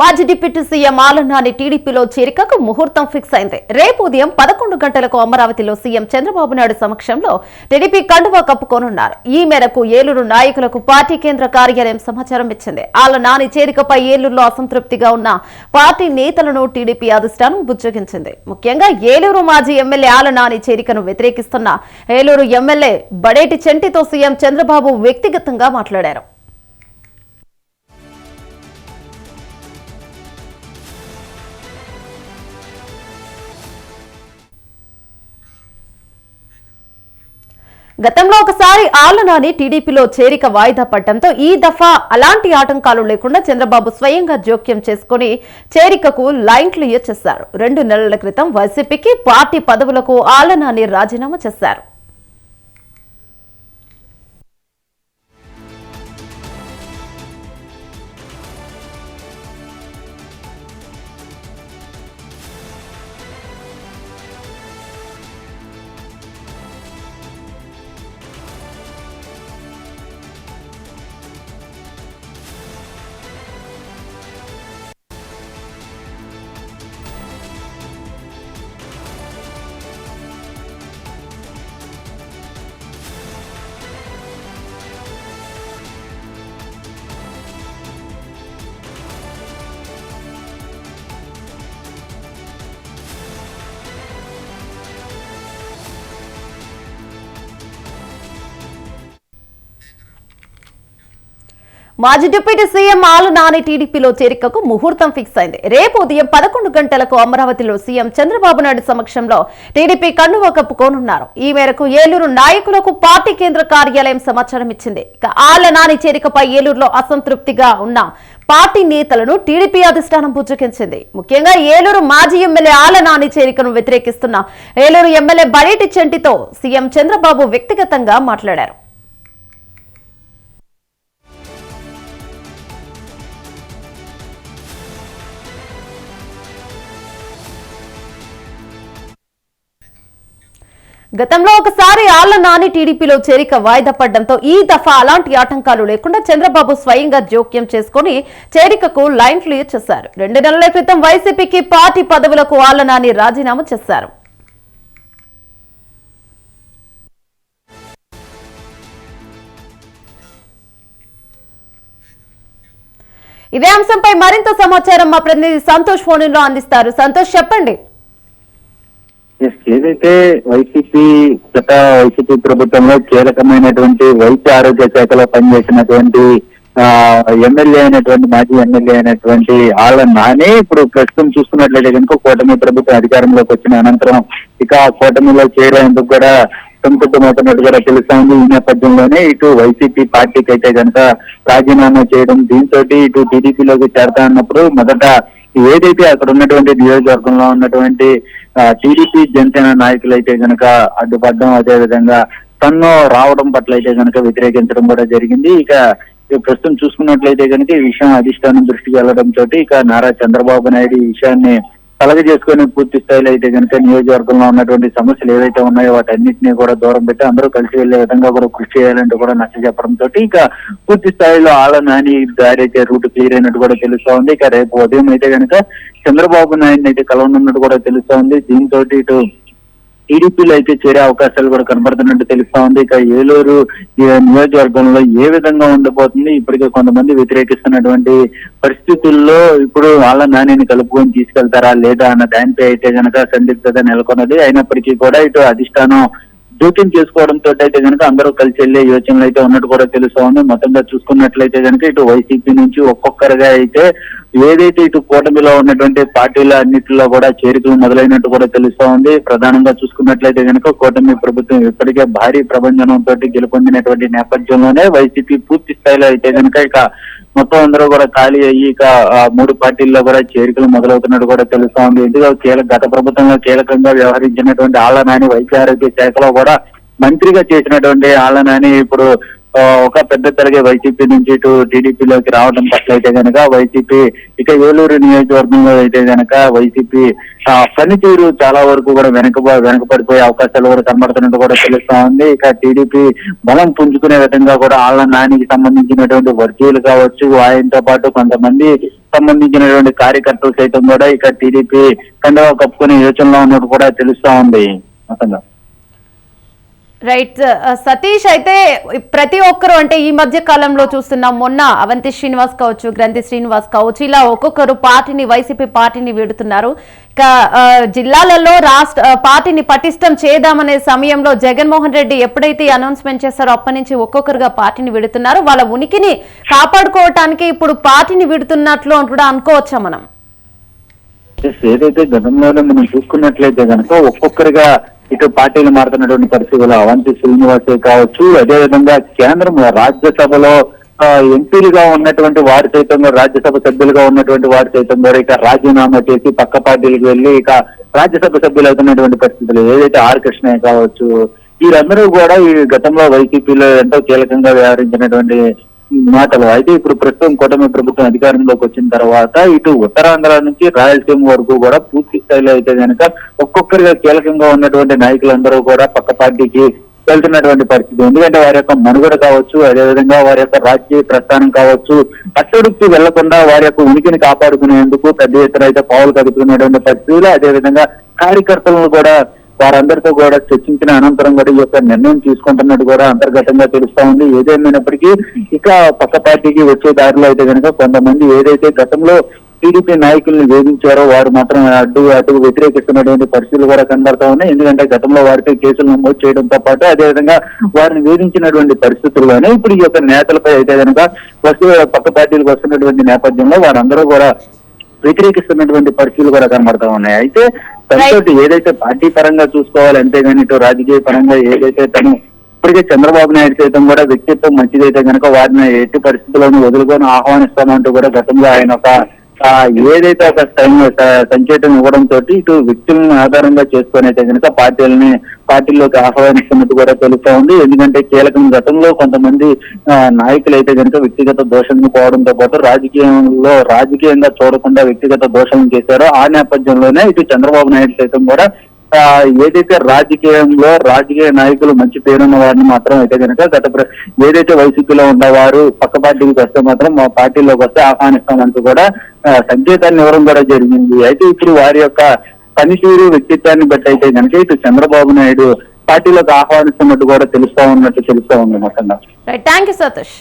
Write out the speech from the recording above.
మాజీ deputy CM ఆలనాని టీడీపీలో చేరికకు ముహూర్తం ఫిక్స్ అయింది. రేపు ఉదయం పదకొండు గంటలకు అమరావతిలో సీఎం చంద్రబాబు నాయుడు సమక్షంలో టీడీపీ కండువా కప్పుకోనున్నారు. ఈ మేరకు ఏలూరు నాయకులకు పార్టీ కేంద్ర కార్యాలయం సమాచారం ఇచ్చింది. ఆలనాని చేరికపై ఏలూరులో అసంతృప్తిగా ఉన్న పార్టీ నేతలను టీడీపీ అధిష్టానం బుజ్జగించింది. ముఖ్యంగా ఏలూరు మాజీ ఎమ్మెల్యే ఆలనాని చేరికను వ్యతిరేకిస్తున్న ఏలూరు ఎమ్మెల్యే బడేటి చెంటితో సీఎం చంద్రబాబు వ్యక్తిగతంగా మాట్లాడారు. గతంలో ఒకసారి ఆలనాని టీడీపీలో చేరిక వాయిదా పడటంతో ఈ దఫా అలాంటి ఆటంకాలు లేకుండా చంద్రబాబు స్వయంగా జోక్యం చేసుకుని చేరికకు లైన్ క్లియర్ చేశారు. రెండు నెలల క్రితం వైసీపీకి పార్టీ పదవులకు ఆలనాని రాజీనామా చేశారు. మాజీ డిప్యూటీ సీఎం ఆలు నాని టీడీపీలో చేరికకు ముహూర్తం ఫిక్స్ అయింది. రేపు ఉదయం పదకొండు గంటలకు అమరావతిలో సీఎం చంద్రబాబు నాయుడు సమక్షంలో టీడీపీ కండువా కప్పుకోనున్నారు ఈ మేరకు ఏలూరు నాయకులకు పార్టీ కేంద్ర కార్యాలయం సమాచారం ఇచ్చింది. ఇక ఆళ్ళ నాని చేరికపై ఏలూరులో అసంతృప్తిగా ఉన్న పార్టీ నేతలను టీడీపీ అధిష్టానం పుచ్చుకించింది. ముఖ్యంగా ఏలూరు మాజీ ఎమ్మెల్యే ఆళ్ళ నాని చేరికను వ్యతిరేకిస్తున్న ఏలూరు ఎమ్మెల్యే బడేటి చెంటితో సీఎం చంద్రబాబు వ్యక్తిగతంగా మాట్లాడారు. గతంలో ఒకసారి ఆళ్ళ నాని టీడీపీలో చేరిక వాయిదా పడడంతో ఈ దఫా అలాంటి ఆటంకాలు లేకుండా చంద్రబాబు స్వయంగా జోక్యం చేసుకుని చేరికకు లైన్ క్లియర్ చేశారు. రెండు నెలల క్రితం వైసీపీకి పార్టీ పదవులకు ఆళ్ళ నాని రాజీనామా చేశారు. ఇదే అంశంపై మరింత సమాచారం మా ప్రతినిధి సంతోష్ ఫోన్లో అందిస్తారు. సంతోష్ చెప్పండి. ఏదైతే వైసీపీ గత వైసీపీ ప్రభుత్వంలో కీలకమైనటువంటి వైద్య ఆరోగ్య శాఖలో పనిచేసినటువంటి ఆ, ఎమ్మెల్యే అయినటువంటి మాజీ ఎమ్మెల్యే అయినటువంటి ఆళ్ళ నానే ఇప్పుడు ప్రస్తుతం చూసుకున్నట్లయితే కనుక కూటమి ప్రభుత్వం అధికారంలోకి వచ్చిన అనంతరం ఇక ఆ కూటమిలో చేరేందుకు కూడా సంసిద్ధమవుతున్నట్టు కూడా తెలుస్తోంది. ఈ నేపథ్యంలోనే ఇటు వైసీపీ పార్టీకి అయితే కనుక రాజీనామా చేయడం దీంతో ఇటు టీడీపీలోకి చేరతా అన్నప్పుడు మొదట ఏదైతే అక్కడ ఉన్నటువంటి నియోజకవర్గంలో ఉన్నటువంటి టీడీపీ జనసేన నాయకులైతే అయితే కనుక అడ్డుపడడం అదే విధంగా తన్ను రావడం పట్ల అయితే కనుక వ్యతిరేకించడం కూడా జరిగింది. ఇక ఇక ప్రస్తుతం చూసుకున్నట్లయితే కనుక ఈ విషయం అధిష్టానం దృష్టికి వెళ్ళడం తోటి ఇక నారా చంద్రబాబు నాయుడు ఈ విషయాన్ని కలగ చేసుకుని పూర్తి స్థాయిలో అయితే కనుక నియోజకవర్గంలో ఉన్నటువంటి సమస్యలు ఏవైతే ఉన్నాయో వాటన్నిటిని కూడా దూరం పెట్టి అందరూ కలిసి వెళ్ళే విధంగా కూడా కృషి చేయాలంటూ కూడా నచ్చ చెప్పడం తోటి ఇక పూర్తి స్థాయిలో ఆళ్ళ నాని దారి అయితే రూట్ క్లియర్ అయినట్టు కూడా తెలుస్తా ఉంది. ఇక రేపు ఉదయం అయితే కనుక చంద్రబాబు నాయుడు అయితే కలవనున్నట్టు కూడా తెలుస్తా ఉంది. దీంతో ఇటు టీడీపీలో అయితే చేరే అవకాశాలు కూడా కనబడుతున్నట్టు తెలుస్తా ఉంది. ఇక ఏలూరు నియోజకవర్గంలో ఏ విధంగా ఉండబోతుంది? ఇప్పటికే కొంతమంది వ్యతిరేకిస్తున్నటువంటి పరిస్థితుల్లో ఇప్పుడు వాళ్ళ నానిని కలుపుకొని తీసుకెళ్తారా లేదా అన్న దానిపై అయితే కనుక సందిగ్ధత నెలకొన్నది. అయినప్పటికీ కూడా ఇటు అధిష్టానం జోక్యం చేసుకోవడంతో అయితే కనుక అందరూ కలిసి వెళ్ళే యోచనలు అయితే ఉన్నట్టు కూడా తెలుస్తోంది. మొత్తంగా చూసుకున్నట్లయితే కనుక ఇటు వైసీపీ నుంచి ఒక్కొక్కరుగా అయితే ఏదైతే ఇటు కూటమిలో ఉన్నటువంటి పార్టీల అన్నిటిలో కూడా చేరికలు మొదలైనట్టు కూడా తెలుస్తా ఉంది ప్రధానంగా చూసుకున్నట్లయితే కనుక కూటమి ప్రభుత్వం ఇప్పటికే భారీ ప్రభంజనంతో గెలుపొందినటువంటి నేపథ్యంలోనే వైసీపీ పూర్తి స్థాయిలో అయితే కనుక ఇక మొత్తం అందరూ కూడా ఖాళీ అయ్యి ఇక ఆ మూడు పార్టీల్లో కూడా చేరికలు మొదలవుతున్నట్టు కూడా తెలుస్తా ఉంది. ఎందుకంటే కీలక గత ప్రభుత్వంలో కీలకంగా వ్యవహరించినటువంటి ఆళ్ళ నాని వైద్య ఆరోగ్య శాఖలో కూడా మంత్రిగా చేసినటువంటి ఆళ్ళనాని ఇప్పుడు ఒక పెద్ద తరగే వైసీపీ నుంచి ఇటు టీడీపీలోకి రావడం పట్ల అయితే గనక వైసీపీ ఇక ఏలూరు నియోజకవర్గంలో అయితే గనక వైసీపీ ఆ, పనితీరు చాలా వరకు కూడా వెనక వెనకబడిపోయే అవకాశాలు కూడా కనబడుతున్నట్టు కూడా తెలుస్తా ఉంది. ఇక టీడీపీ బలం పుంజుకునే విధంగా కూడా ఆళ్ళ నానికి సంబంధించినటువంటి వర్గీయులు కావచ్చు ఆయనతో పాటు కొంతమంది సంబంధించినటువంటి కార్యకర్తలు సైతం కూడా ఇక టీడీపీ కండవ కప్పుకునే యోచనలో ఉన్నట్టు కూడా తెలుస్తా ఉంది. మొత్తంగా రైట్ సతీష్ అయితే ప్రతి ఒక్కరు అంటే ఈ మధ్య కాలంలో చూస్తున్నాం మొన్న అవంతి శ్రీనివాస్ కావచ్చు గ్రంథి శ్రీనివాస్ కావచ్చు ఇలా ఒక్కొక్కరు పార్టీని వైసీపీ పార్టీని వీడుతున్నారు. జిల్లాలలో రాష్ట్ర పార్టీని పటిష్టం చేద్దామనే సమయంలో జగన్మోహన్ రెడ్డి ఎప్పుడైతే అనౌన్స్మెంట్ చేస్తారో అప్పటి నుంచి ఒక్కొక్కరుగా పార్టీని విడుతున్నారు. వాళ్ళ ఉనికిని కాపాడుకోవటానికి ఇప్పుడు పార్టీని విడుతున్నట్లు అని కూడా అనుకోవచ్చా మనం? ఏదైతే గతంలో మనం చూసుకున్నట్లయితే కనుక ఒక్కొక్కరిగా ఇటు పార్టీలు మారుతున్నటువంటి పరిస్థితులు అవంతి శ్రీనివాసే కావచ్చు అదేవిధంగా కేంద్రం రాజ్యసభలో ఎంపీలుగా ఉన్నటువంటి వారి సైతం కూడా రాజ్యసభ సభ్యులుగా ఉన్నటువంటి వారి సైతం కూడా ఇక రాజీనామా చేసి పక్క పార్టీలకు వెళ్ళి ఇక రాజ్యసభ సభ్యులు అవుతున్నటువంటి పరిస్థితులు ఏదైతే ఆర్ కృష్ణయ్య కావచ్చు వీరందరూ కూడా ఈ గతంలో వైసీపీలో ఎంతో కీలకంగా వ్యవహరించినటువంటి మాటలు. అయితే ఇప్పుడు ప్రస్తుతం కూటమి ప్రభుత్వం అధికారంలోకి వచ్చిన తర్వాత ఇటు ఉత్తరాంధ్ర నుంచి రాయలసీమ వరకు కూడా పూర్తి స్థాయిలో అయితే కనుక ఒక్కొక్కరిగా కీలకంగా ఉన్నటువంటి నాయకులందరూ కూడా పక్క పార్టీకి వెళ్తున్నటువంటి పరిస్థితి ఎందుకంటే వారి యొక్క మనుగడ కావచ్చు అదేవిధంగా వారి యొక్క రాజకీయ ప్రస్థానం కావచ్చు అట్టడుక్కి వెళ్ళకుండా వారి యొక్క ఉనికిని కాపాడుకునేందుకు పెద్ద ఎత్తున అయితే పావులు కదుపుతున్నటువంటి పరిస్థితులు అదేవిధంగా కార్యకర్తలను కూడా వారందరితో కూడా చర్చించిన అనంతరం కూడా ఈ యొక్క నిర్ణయం తీసుకుంటున్నట్టు కూడా అంతర్గతంగా తెలుస్తా ఉంది. ఏదేమైనప్పటికీ ఇక పక్క పార్టీకి వచ్చే దారిలో అయితే కనుక కొంతమంది ఏదైతే గతంలో టీడీపీ నాయకుల్ని వేధించారో వారు మాత్రం అడ్డు అటు వ్యతిరేకిస్తున్నటువంటి పరిస్థితులు కూడా కనబడతా ఉన్నాయి. ఎందుకంటే గతంలో వారిపై కేసులు నమోదు చేయడంతో పాటు అదేవిధంగా వారిని వేధించినటువంటి పరిస్థితుల్లోనే ఇప్పుడు ఈ యొక్క నేతలపై అయితే కనుక వస్తు పక్క పార్టీలకు వస్తున్నటువంటి నేపథ్యంలో వారందరూ కూడా వ్యతిరేకిస్తున్నటువంటి పరిస్థితులు కూడా కనబడతా ఉన్నాయి. అయితే తనతోటి ఏదైతే పార్టీ పరంగా చూసుకోవాలి అంతేగాని ఇటు రాజకీయ పరంగా ఏదైతే తను ఇప్పటికే చంద్రబాబు నాయుడు సైతం కూడా వ్యక్తిత్వం మంచిదైతే కనుక వారిని ఎట్టి పరిస్థితుల్లోనూ వదులుకొని ఆహ్వానిస్తామంటూ కూడా గతంలో ఆయన ఒక ఏదైతే ఒక సంకేతం ఇవ్వడం తోటి ఇటు వ్యక్తులను ఆధారంగా చేసుకునేట కనుక పార్టీలని పార్టీలోకి ఆహ్వానిస్తున్నట్టు కూడా తెలుస్తా ఉంది. ఎందుకంటే కీలకం గతంలో కొంతమంది నాయకులు అయితే కనుక వ్యక్తిగత దోషం పోవడంతో పాటు రాజకీయంలో రాజకీయంగా చూడకుండా వ్యక్తిగత దోషం చేశారో ఆ నేపథ్యంలోనే ఇటు చంద్రబాబు నాయుడు సైతం కూడా ఏదైతే రాజకీయంలో రాజకీయ నాయకులు మంచి పేరున్న వారిని మాత్రం అయితే కనుక గత ఏదైతే వైసీపీలో ఉన్నవారు పక్క పార్టీకి వస్తే మాత్రం మా పార్టీలోకి వస్తే ఆహ్వానిస్తామంటూ కూడా సంకేతాన్ని ఇవ్వడం కూడా జరిగింది. అయితే ఇప్పుడు వారి యొక్క పనితీరు వ్యక్తిత్వాన్ని బట్టి అయితే కనుక ఇటు చంద్రబాబు నాయుడు పార్టీలోకి ఆహ్వానిస్తున్నట్టు కూడా తెలుస్తా ఉన్నట్టు తెలుస్తా ఉంది మొత్తంగా థ్యాంక్ యూ సతీష్